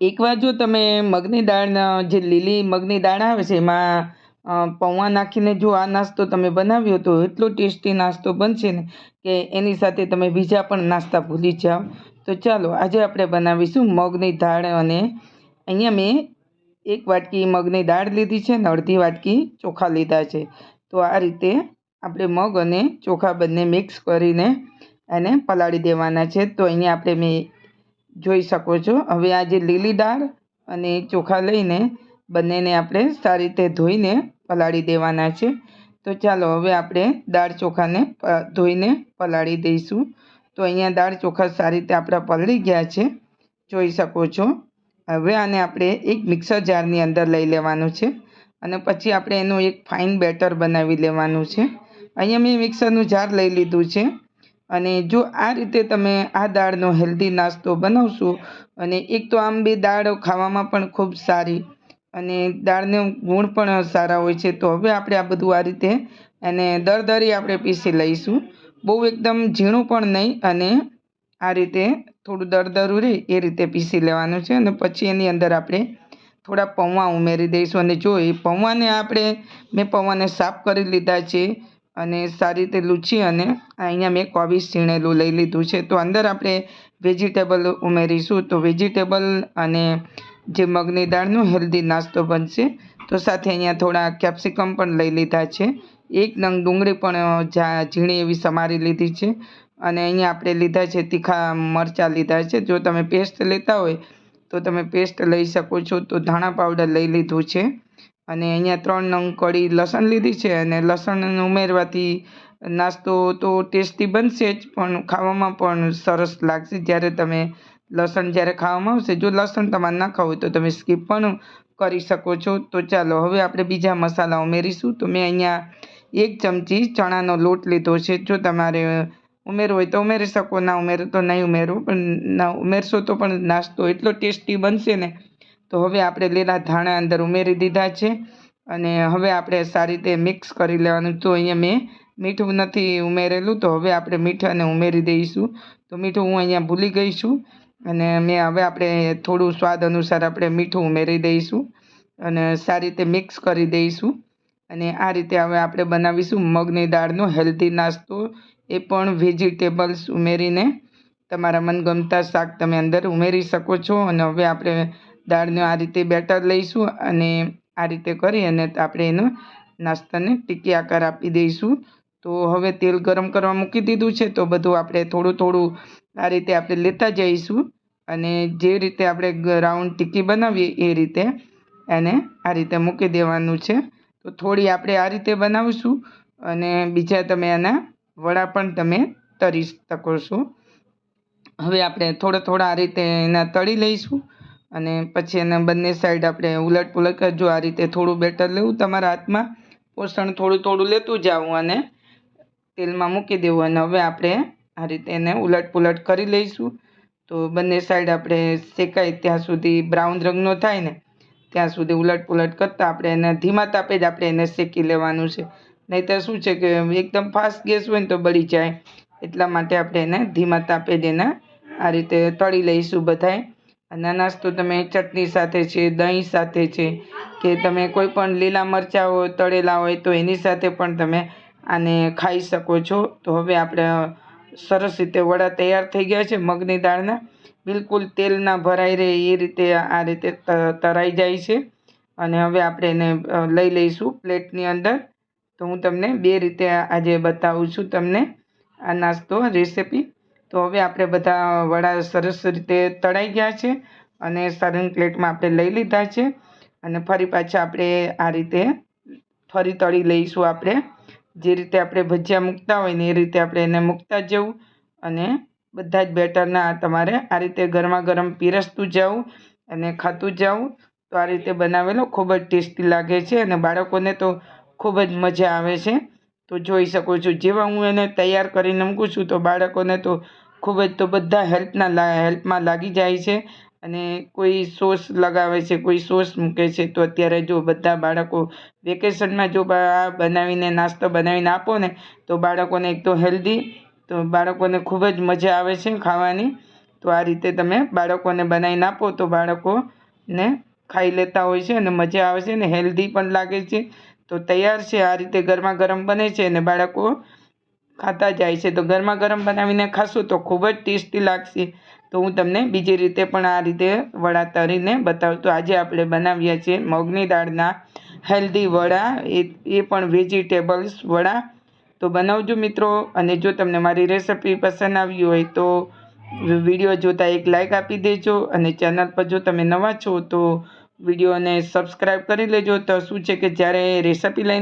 એકવાર જો તમે મગની દાળના જે લીલી મગની દાળ આવે છે, એમાં પૌવા નાખીને જો આ નાસ્તો તમે બનાવ્યો તો એટલો ટેસ્ટી નાસ્તો બનશે ને કે એની સાથે તમે બીજા પણ નાસ્તા ભૂલી જાઓ. તો ચાલો, આજે આપણે બનાવીશું મગની દાળ અને અહીંયા મેં એક વાટકી મગની દાળ લીધી છે અને અડધી વાટકી ચોખા લીધા છે. તો આ રીતે આપણે મગ અને ચોખા બંને મિક્સ કરીને એને પલાળી દેવાના છે. તો અહીંયા આપણે મેં જોઈ શકો છો. હવે આ જે લીલી દાળ અને ચોખા લઈને બંનેને આપણે સારી રીતે ધોઈને પલાળી દેવાના છે. તો ચાલો હવે આપણે દાળ ચોખાને ધોઈને પલાળી દઈશું. તો અહીંયા દાળ ચોખા સારી રીતે આપણા પલળી ગયા છે. જોઈ શકો છો. હવે આને આપણે એક મિક્સર જારની અંદર લઈ લેવાનું છે અને પછી આપણે એનું એક ફાઇન બેટર બનાવી લેવાનું છે. અહીંયા મેં મિક્સરનું જાર લઈ લીધું છે. અને જો આ રીતે તમે આ દાળનો હેલ્ધી નાસ્તો બનાવશો અને એક તો આમ બે દાળ ખાવામાં પણ ખૂબ સારી અને દાળને ગુણ પણ સારા હોય છે, તો હવે આપણે આ બધું આ રીતે એને દરદરી આપણે પીસી લઈશું. બહુ એકદમ ઝીણું પણ નહીં અને આ રીતે થોડું દરદરું રહે એ રીતે પીસી લેવાનું છે અને પછી એની અંદર આપણે થોડા પૌવા ઉમેરી દઈશું અને જો એ પૌવાને આપણે મેં પૌવાને સાફ કરી લીધા છે અને સારી રીતે લૂછી અને અહીંયા મેં કોબીજ છીણેલું લઈ લીધું છે. તો અંદર આપણે વેજીટેબલ ઉમેરીશું. તો વેજીટેબલ અને જે મગની દાળનો હેલ્ધી નાસ્તો બનશે. તો સાથે અહીંયા થોડા કેપ્સિકમ પણ લઈ લીધા છે. એક નંગ ડુંગળી પણ ઝીણી એવી સમારી લીધી છે. અને અહીંયા આપણે લીધા છે તીખા મરચાં લીધા છે. જો તમે પેસ્ટ લેતા હોય તો તમે પેસ્ટ લઈ શકો છો. તો ધાણા પાવડર લઈ લીધું છે. અને અહીંયા ત્રણ નંગ કળી લસણ લીધી છે અને લસણ ઉમેરવાથી નાસ્તો તો ટેસ્ટી બનશે જ, પણ ખાવામાં પણ સરસ લાગશે. જ્યારે તમે લસણ જ્યારે ખાવામાં આવશે, જો લસણ તમારે ના ખાવું તો તમે સ્કીપ પણ કરી શકો છો. તો ચાલો, હવે આપણે બીજા મસાલા ઉમેરીશું. તો મેં અહીંયા એક ચમચી ચણાનો લોટ લીધો છે. જો તમારે ઉમેરવો હોય તો ઉમેરી શકો, ના ઉમેરો તો નહીં ઉમેરો પણ ના ઉમેરશો તો પણ નાસ્તો એટલો ટેસ્ટી બનશે ને તો હવે આપણે લીલા ધાણા અંદર ઉમેરી દીધા છે અને હવે આપણે સારી રીતે મિક્સ કરી લેવાનું. તો અહીંયા મેં મીઠું નથી ઉમેરેલું, તો હવે આપણે મીઠાને ઉમેરી દઈશું. તો મીઠું હું અહીંયા ભૂલી ગઈ છું અને મેં હવે આપણે થોડું સ્વાદ અનુસાર આપણે મીઠું ઉમેરી દઈશું અને સારી રીતે મિક્સ કરી દઈશું. અને આ રીતે હવે આપણે બનાવીશું મગની દાળનો હેલ્ધી નાસ્તો. એ પણ વેજીટેબલ્સ ઉમેરીને. તમારા મનગમતા શાક તમે અંદર ઉમેરી શકો છો અને હવે આપણે દાળનો આ રીતે બેટર લઈશું અને આ રીતે કરી અને આપણે એનો નાસ્તાને ટીકી આકાર આપી દઈશું. તો હવે તેલ ગરમ કરવા મૂકી દીધું છે, તો બધું આપણે થોડું થોડું આ રીતે આપણે લેતા જઈશું અને જે રીતે આપણે રાઉન્ડ ટીકી બનાવીએ એ રીતે એને આ રીતે મૂકી દેવાનું છે. તો થોડી આપણે આ રીતે બનાવીશું અને બીજા તમે એના વડા પણ તમે તરી શકો છો. હવે આપણે થોડા થોડા આ રીતે એના તળી લઈશું. અને પછી એને બંને સાઈડ આપણે ઉલટ પુલટ કરજો. આ રીતે થોડું બેટર લેવું. તમારા હાથમાં પોષણ થોડું થોડું લેતું જવું અને તેલમાં મૂકી દેવું. અને હવે આપણે આ રીતે એને ઉલટ પુલટ કરી લઈશું. તો બંને સાઈડ આપણે શેકાય ત્યાં સુધી બ્રાઉન રંગનો થાય ને, ત્યાં સુધી ઉલટ પુલટ કરતાં આપણે એને ધીમા તાપે જ આપણે એને શેકી લેવાનું છે. નહીંતર શું છે કે એકદમ ફાસ્ટ ગેસ હોય ને તો બળી જાય. એટલા માટે આપણે એને ધીમા તાપે જ એને આ રીતે તળી લઈશું બધાય. અને નાસ્તો તમે ચટણી સાથે છે, દહીં સાથે છે, કે તમે કોઈ પણ લીલા મરચાં હોય, તળેલા હોય, તો એની સાથે પણ તમે આને ખાઈ શકો છો. તો હવે આપણે સરસ રીતે વડા તૈયાર થઈ ગયા છે મગની દાળના. બિલકુલ તેલ ના ભરાઈ રહે એ રીતે આ રીતે તરાઈ જાય છે. અને હવે આપણે એને લઈ લઈશું પ્લેટની અંદર. તો હું તમને બે રીતે આજે બતાવું છું તમને આ નાસ્તો, રેસીપી. તો હવે આપણે બધા વડા સરસ રીતે તળાઈ ગયા છે અને સર્વિંગ પ્લેટમાં આપણે લઈ લીધા છે અને ફરી પાછા આપણે આ રીતે ફરી તળી લઈશું આપણે. જે રીતે આપણે ભજીયા મૂકતા હોય ને એ રીતે આપણે એને મૂકતા જવું અને બધા જ બેટરના તમારે આ રીતે ગરમા ગરમ પીરસતું જવું અને ખાતું જવું. તો આ રીતે બનાવેલો ખૂબ જ ટેસ્ટી લાગે છે અને બાળકોને તો ખૂબ જ મજા આવે છે. તો જોઈ શકો છો જેવા હું એને તૈયાર કરીને મૂકું છું તો બાળકોને તો ખૂબ જ તો બધા હેલ્પના હેલ્પમાં લાગી જાય છે અને કોઈ સોસ લગાવે છે, કોઈ સોસ મૂકે છે, તો અત્યારે જો બધા બાળકો વેકેશનમાં જો આ બનાવીને નાસ્તો બનાવીને આપો ને, તો બાળકોને એક તો હેલ્ધી, તો બાળકોને ખૂબ જ મજા આવે છે ખાવાની. તો આ રીતે તમે બાળકોને બનાવીને આપો, તો બાળકોને ખાઈ લેતા હોય છે અને મજા આવે છે ને હેલ્ધી પણ લાગે છે. તો તૈયાર છે, આ રીતે ગરમા ગરમ બને છે અને બાળકો ખાતા જાય છે. તો ગરમા ગરમ બનાવીને ખાશું તો ખૂબ જ ટેસ્ટી લાગશે. તો હું તમને બીજી રીતે પણ આ રીતે વડા તરીને બતાવું. તો આજે આપણે બનાવ્યા છે મગની દાળના હેલ્ધી વડા. એ એ પણ વેજીટેબલ્સ વડા. તો બનાવજો મિત્રો. અને જો તમને મારી રેસિપી પસંદ આવી હોય તો વીડિયો જોતાં એક લાઇક આપી દેજો. અને ચેનલ પર જો તમે નવા છો તો વિડીયોને સબસ્ક્રાઈબ કરી લેજો. તો શું છે કે જ્યારે રેસિપી લઈને